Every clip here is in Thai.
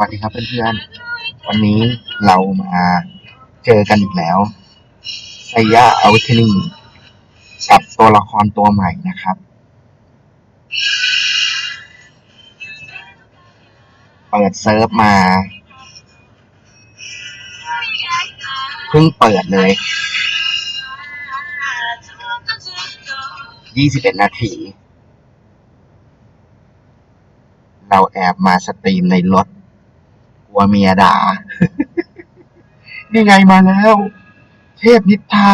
วัสดีครับเพื่อนๆ วันนี้เรามาเจอกันอีกแล้วไซยาอาวิทนีกับตัวละครตัวใหม่นะครับ เปิดเซิร์ฟมา เพิ่งเปิดเลย 21 นาทีเราแอบมาสตรีมในรถ กลัวเมียด่า นี่ไงมาแล้ว เทพนิทา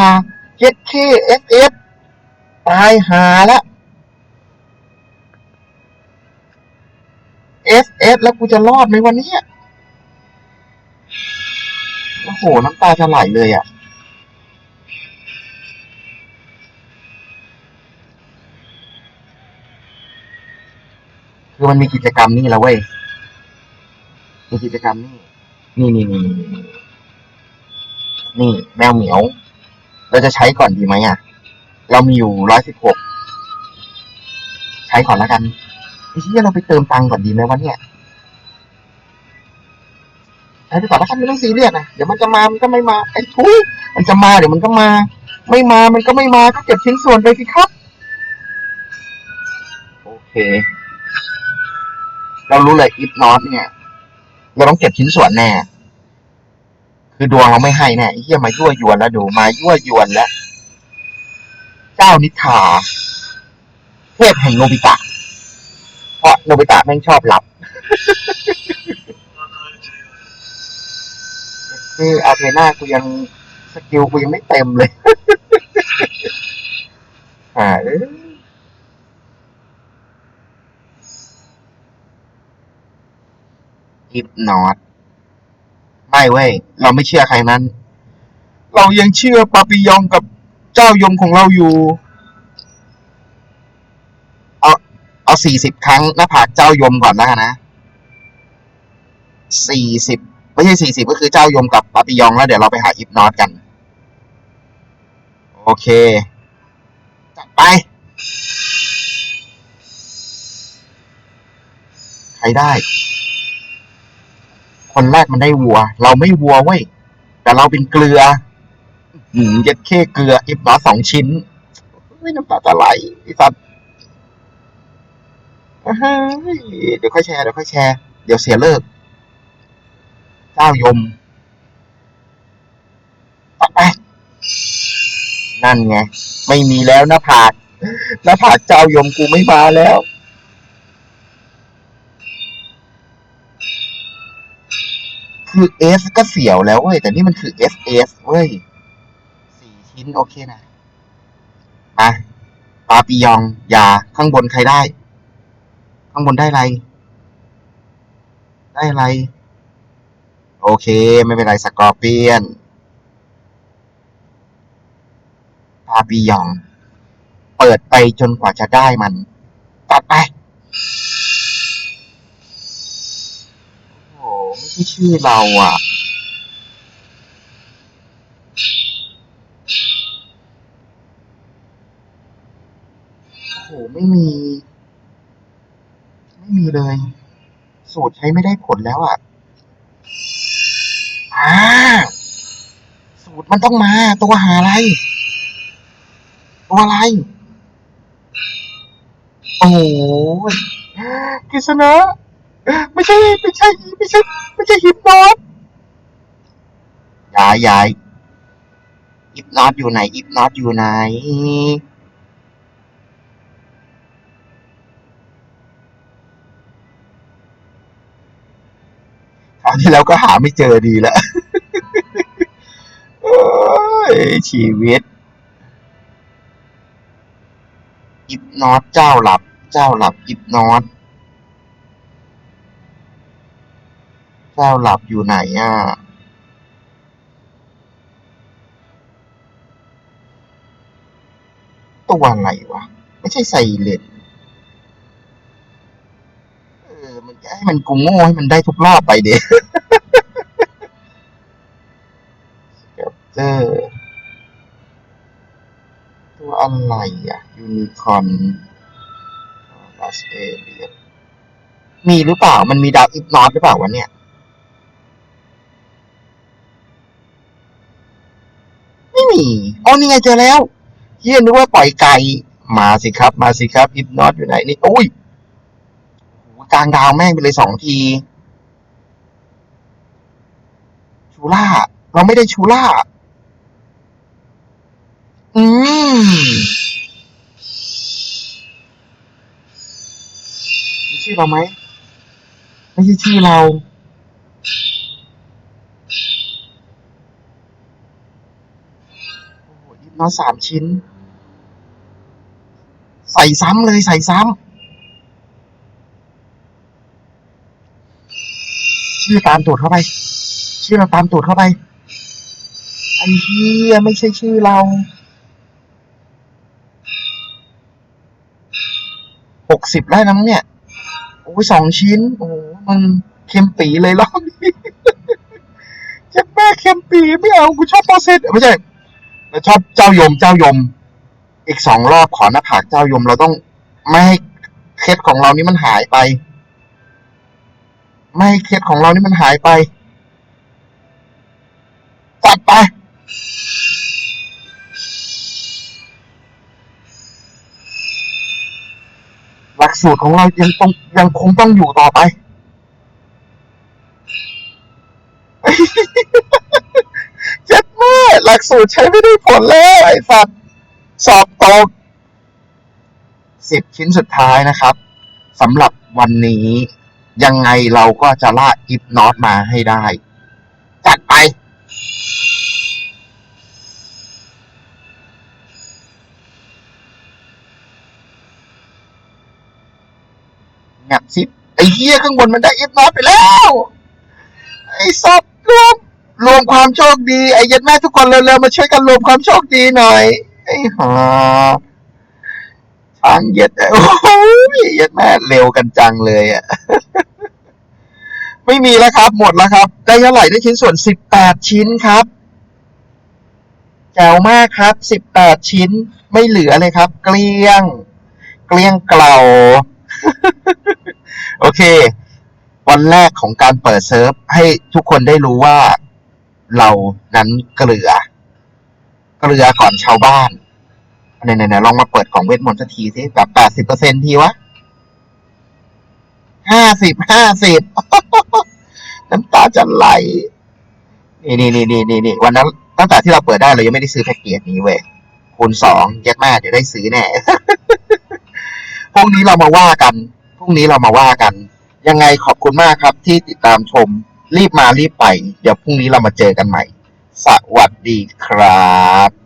เจ็ดเคเอสเอสตายหาละเอสเอสแล้วกูจะรอดไหมวันนี้โอ้โห น้ำตาจะไหลเลยอะ คือมันมีกิจกรรมนี่แล้วเว้ย มีกิจกรรมนี่ นี่นี่นี่นี่นี่แมวเหมียว เราจะใช้ก่อนดีไหมอะ เรามีอยู่ร้อยสิบหกใช้ก่อนแล้วกันไอ้ที่เราไปเติมตังค์ก่อนดีไหมวะเนี่ยใช้ไปก่อนแล้วกันไม่ต้องซีเรียสนะเดี๋ยวมันจะมามันก็ไม่มาไอ้ทุยมันจะมาเดี๋ยวมันก็มา ไม่มามันก็ไม่มาก็เก็บชิ้นส่วนไปสิครับ โอเค เรารู้เลยอิฟนอตเนี่ย เราต้องเก็บชิ้นส่วนแน่ คือดวงเราไม่ให้แน่ไอ้เหี้ยมายั่วยวนแล้วดูมายั่วยวนแล้ว เจ้านิทราเทพแห่งโนบิตะ เพราะโนบิตะแม่งชอบหลับ คืออาเทนากูยังสกิลกูยังไม่เต็มเลย อ่าเอ้ยอิ ฟนอตไม่เว้ย เราไม่เชื่อใครนั้น เรายังเชื่อปาปิยองกับเจ้ายมของเราอยู่ เอาเอาสี่สิบครั้งหน้าผากเจ้ายมก่อนแล้วกันนะสี่สิบไม่ใช่สี่สิบก็คือเจ้ายมกับปาปิยองแล้วเดี๋ยวเราไปหาอิฟนอตกัน โอเค จัดไป ใครได้ คนแรกมันได้วัว เราไม่วัวเว้ยแต่เราเป็นเกลือหืมเย็ดเข้เกลืออิบหมาสองชิ้นน้ำตาจะไหลไอ้สัตว์เดี๋ยวค่อยแชร์เดี๋ยวค่อยแชร์เดี๋ยวเสียเลิก เจ้ายมไปไปนั่นไง ไม่มีแล้วหน้าผากหน้าผากเจ้ายมกูไม่มาแล้ว คือเอสก็เสียวแล้วเว้ย แต่นี่มันคือเอสเอสเว้ยสี่ชิ้นโอเคนะมาปาปิยอง ยา ข้างบนใครได้ ข้างบนได้อะไร ได้อะไร โอเค ไม่เป็นไรสกอร์เปียนปาปิยอง เปิดไปจนกว่าจะได้มัน ตัดไป โอ้โหไม่ ใช่ชื่อเราอะ โอ้โห ไม่มี ไม่มีเลย สูตรใช้ไม่ได้ผลแล้วอะอ่าสูตรมันต้องมา ตัวหาอะไร ตัวอะไร โอ้ยกฤษณะ ไม่ใช่ไม่ใช่ไม่ใช่ไม่ใช่ฮิปนอตย้ายย้ายอิปนอตอยู่ไหนอิปนอตอยู่ไหนคราวที่แล้วก็หาไม่เจอดีแล้วชีวิตอิปนอตเจ้าหลับ เจ้าหลับอิปนอต เจ้าหลับอยู่ไหนอะตัวอะไรวะ ไม่ใช่ไซเลนเออ มันให้มันกูโง่ให้มันได้ทุกรอบไปเด็เจอตัวอะไรอะ ยูนิคอนลัสเอเลียมีหรือเปล่า มันมีดาวอิปนอตหรือเปล่าวะเนี่ย อ๋อนี่ไงเจอแล้วเฮียนึกว่าปล่อยไก่มาสิครับ มาสิครับอิปนอตอยู่ไหนนี่โอ้ยกลางดาวแม่งไปเลยสองที ชูล่า เราไม่ได้ชูล่า อืมมีชื่อเราไหม ไม่ใช่ชื่อเรา อ้โหยิบน้อยสามชิ้น ใส่ซ้ำเลยใส่ซ้ำชื่อตามตูดเข้าไปชื่อเราตามตูดเข้าไปไอ้เหี้ยไม่ใช่ชื่อเราหกสิบได้นะมั้งเนี่ยโอ้ยสองชิ้น โอ้มันเค็มปีเลยรอบนี้เจ็บแม่เค็มปีไม่เอากูชอบโปรเซสไม่ใช่ ชอบเจ้ายมเจ้ายม อีกสองรอบขอหน้าผากเจ้ายมเราต้องไม่ให้เคล็ดของเรานี่มันหายไป ไม่ให้เคล็ดของเรานี่มันหายไปจัดไปหลักสูตรของเรายังต้องยังคงต้องอยู่ต่อไป เจ็ดแม่ห ลักสูตรใช้ไม่ได้ผลแล้วไอ้สัตว์สอบตกสิบชิ้นสุดท้ายนะครับสำหรับวันนี้ ยังไงเราก็จะล่าอิฟนอตมาให้ได้ จัดไปงับซิปไอ้เหี้ยข้างบนมันได้อิฟนอตไปแล้ว ไอ้สัตว์รวม รวมความโชคดีไอ้ยัดแม่ทุกคนเร็วๆมาช่วยกันรวมความโชคดีหน่อย ไอ้ห่าช้างเย็ดโอ้ยยัดแม่เร็วกันจังเลยอะไม่มีแล้วครับ หมดแล้วครับ ได้เท่าไหร่ได้ชิ้นส่วนสิบแปดชิ้นครับแจ๋วมากครับสิบแปดชิ้น ไม่เหลือเลยครับ เกลี้ยง เกลี้ยงเกลาโอเค วันแรกของการเปิดเซิร์ฟให้ทุกคนได้รู้ว่า เรานั้นเกลือ เกลือก่อนชาวบ้านไหนๆลองมาเปิดของเวทมนต์สักทีสิแบบแปดสิบเปอร์เซ็นทีวะห้าสิบห้าสิบน้ำตาจะไหลนี่นี่นี่นี่นี่นวันนั้นตั้งแต่ที่เราเปิดได้เรายังไม่ได้ซื้อแพ็กเกจนี้เว้ยคูณสองแยกแม่เดี๋ยวได้ซื้อแน่พรุ่งนี้เรามาว่ากันพรุ่งนี้เรามาว่ากัน ยังไงขอบคุณมากครับที่ติดตามชม รีบมารีบไป เดี๋ยวพรุ่งนี้เรามาเจอกันใหม่ สวัสดีครับ